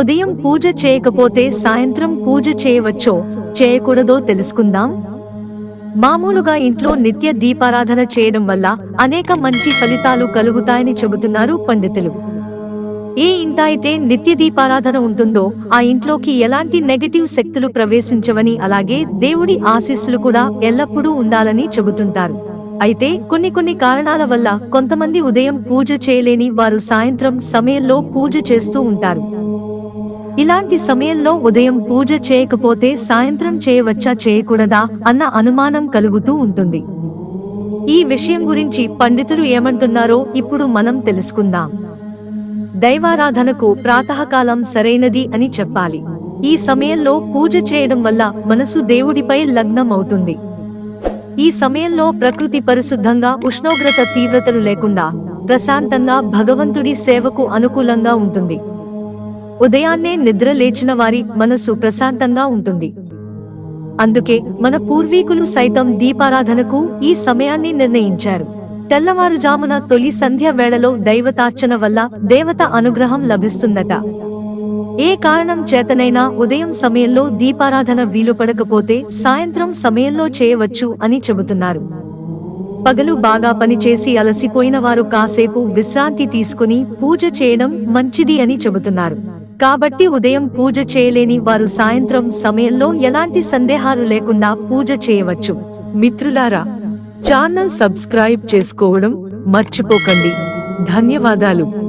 ఉదయం పూజ చేయకపోతే సాయంత్రం పూజ చేయవచ్చో చేయకూడదో తెలుసుకుందాం? మామూలుగా ఇంట్లో నిత్య దీపారాధన చేయడం వల్ల అనేక మంచి ఫలితాలు కలుగుతాయని చెబుతున్నారు పండితులు. ఏ ఇంట అయితే నిత్య దీపారాధన ఉంటుందో ఆ ఇంట్లోకి ఎలాంటి నెగటివ్ శక్తులు ప్రవేశించవని అలాగే దేవుడి ఆశీస్సులు కూడా ఎల్లప్పుడూ ఉండాలని చెబుతుంటారు. అయితే కొన్ని కొన్ని కారణాల వల్ల కొంతమంది ఉదయం పూజ చేయలేని వారు సాయంత్రం సమయంలో పూజ చేస్తూ ఉంటారు. ఇలాంటి సమయంలో ఉదయం పూజ చేయకపోతే సాయంత్రం చేయవచ్చా చేయకూడదా అన్న అనుమానం కలుగుతూ ఉంటుంది. ఈ విషయం గురించి పండితులు ఏమంటున్నారో ఇప్పుడు మనం తెలుసుకుందాం. దైవారాధనకు ప్రాతకాలం సరైనది అని చెప్పాలి. ఈ సమయంలో పూజ చేయడం వల్ల మనసు దేవుడిపై లగ్నం అవుతుంది ఈ సమయంలో ప్రకృతి పరిశుద్ధంగా ఉష్ణోగ్రత తీవ్రతలు లేకుండా ప్రశాంతంగా భగవంతుడి సేవకు అనుకూలంగా ఉంటుంది. ఉదయాన్నే నిద్ర లేచిన వారి మనసు ప్రశాంతంగా ఉంటుంది. అందుకే మన పూర్వీకులు సైతం దీపారాధనకు ఈ సమయాన్ని నిర్ణయించారు. తెల్లవారుజామున తొలి సంధ్య వేళలో దైవతార్చన వల్ల దేవత అనుగ్రహం లభిస్తుందట. ఏ కారణం చేతనైనా ఉదయం సమయంలో దీపారాధన వీలుపడకపోతే సాయంత్రం సమయంలో చేయవచ్చు అని చెబుతున్నారు. పగలు బాగా పనిచేసి అలసిపోయిన వారు కాసేపు విశ్రాంతి తీసుకుని పూజ చేయడం మంచిది అని చెబుతున్నారు. కాబట్టి ఉదయం పూజ చేయలేని వారు సాయంత్రం సమయంలో ఎలాంటి సందేహాలు లేకుండా పూజ చేయవచ్చు. మిత్రులారా ఛానల్ సబ్స్క్రైబ్ చేసుకోవడం మర్చిపోకండి. ధన్యవాదాలు.